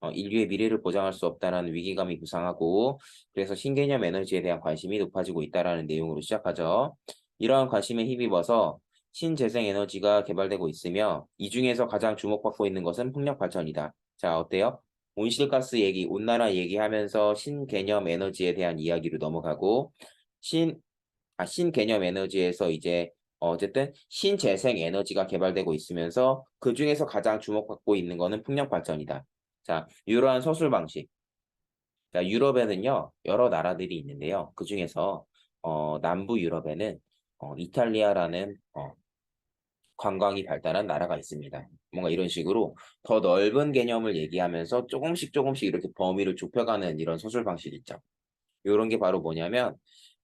어, 인류의 미래를 보장할 수 없다는 위기감이 부상하고 그래서 신개념 에너지에 대한 관심이 높아지고 있다라는 내용으로 시작하죠. 이러한 관심에 힘입어서 신재생 에너지가 개발되고 있으며 이 중에서 가장 주목받고 있는 것은 풍력 발전이다. 자, 어때요? 온실가스 얘기, 온난화 얘기하면서 신개념 에너지에 대한 이야기로 넘어가고 신, 아, 신개념 에너지에서 이제 어쨌든 신재생 에너지가 개발되고 있으면서 그 중에서 가장 주목받고 있는 것은 풍력 발전이다. 자, 이러한 서술 방식. 자, 유럽에는요, 여러 나라들이 있는데요. 그 중에서, 어, 남부 유럽에는, 어, 이탈리아라는, 어, 관광이 발달한 나라가 있습니다. 뭔가 이런 식으로 더 넓은 개념을 얘기하면서 조금씩 조금씩 이렇게 범위를 좁혀가는 이런 서술 방식 있죠. 이런 게 바로 뭐냐면,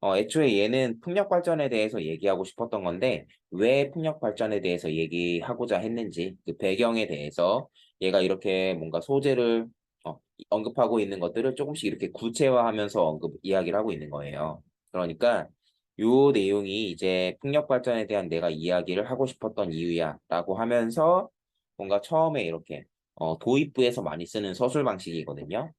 어, 애초에 얘는 풍력 발전에 대해서 얘기하고 싶었던 건데, 왜 풍력 발전에 대해서 얘기하고자 했는지, 그 배경에 대해서 얘가 이렇게 뭔가 소재를 어, 언급하고 있는 것들을 조금씩 이렇게 구체화하면서 언급, 이야기를 하고 있는 거예요. 그러니까, 요 내용이 이제 풍력 발전에 대한 내가 이야기를 하고 싶었던 이유야 라고 하면서 뭔가 처음에 이렇게 어, 도입부에서 많이 쓰는 서술 방식이거든요.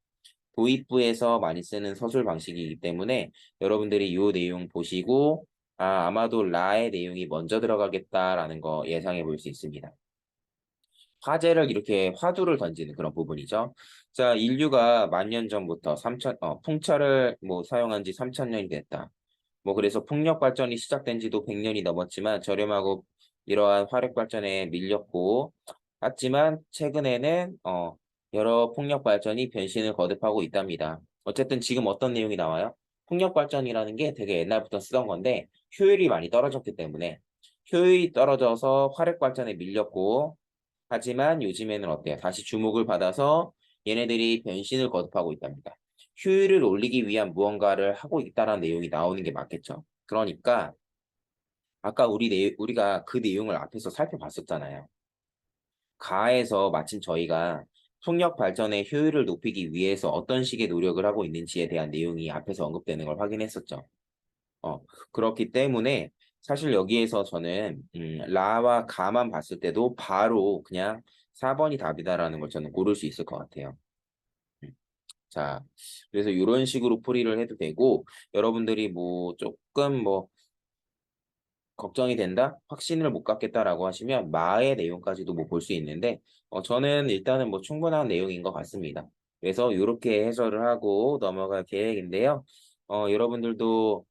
도입부에서 많이 쓰는 서술 방식이기 때문에 여러분들이 이 내용 보시고 아, 아마도 라의 내용이 먼저 들어가겠다라는 거 예상해 볼 수 있습니다. 화제를 이렇게 화두를 던지는 그런 부분이죠. 자, 인류가 만년 전부터 3천, 어, 풍차를 뭐 사용한 지 3천 년이 됐다. 뭐 그래서 풍력 발전이 시작된 지도 100년이 넘었지만 저렴하고 이러한 화력 발전에 밀렸고 하지만 최근에는 어, 여러 풍력 발전이 변신을 거듭하고 있답니다. 어쨌든 지금 어떤 내용이 나와요? 풍력 발전이라는 게 되게 옛날부터 쓰던 건데 효율이 많이 떨어졌기 때문에 효율이 떨어져서 화력 발전에 밀렸고 하지만 요즘에는 어때요? 다시 주목을 받아서 얘네들이 변신을 거듭하고 있답니다. 효율을 올리기 위한 무언가를 하고 있다는 내용이 나오는 게 맞겠죠. 그러니까 아까 우리 내, 우리가 그 내용을 앞에서 살펴봤었잖아요. 가에서 마침 저희가 풍력 발전의 효율을 높이기 위해서 어떤 식의 노력을 하고 있는지에 대한 내용이 앞에서 언급되는 걸 확인했었죠. 어, 그렇기 때문에 사실 여기에서 저는 음, 라와 가만 봤을 때도 바로 그냥 4번이 답이다라는 걸 저는 고를 수 있을 것 같아요. 음. 자, 그래서 이런 식으로 풀이를 해도 되고 여러분들이 뭐 조금 뭐 걱정이 된다? 확신을 못 갖겠다라고 하시면 마의 내용까지도 뭐 볼 수 있는데 어, 저는 일단은 뭐 충분한 내용인 것 같습니다. 그래서 이렇게 해설을 하고 넘어갈 계획인데요. 어, 여러분들도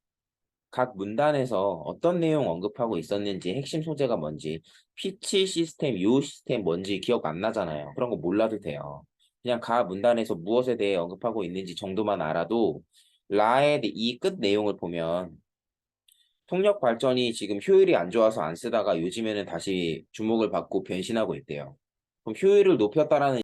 각 문단에서 어떤 내용 언급하고 있었는지 핵심 소재가 뭔지 피치 시스템, 요 시스템 뭔지 기억 안 나잖아요. 그런 거 몰라도 돼요. 그냥 각 문단에서 무엇에 대해 언급하고 있는지 정도만 알아도 라의 이 끝 내용을 보면 통역 발전이 지금 효율이 안 좋아서 안 쓰다가 요즘에는 다시 주목을 받고 변신하고 있대요. 그럼 효율을 높였다라는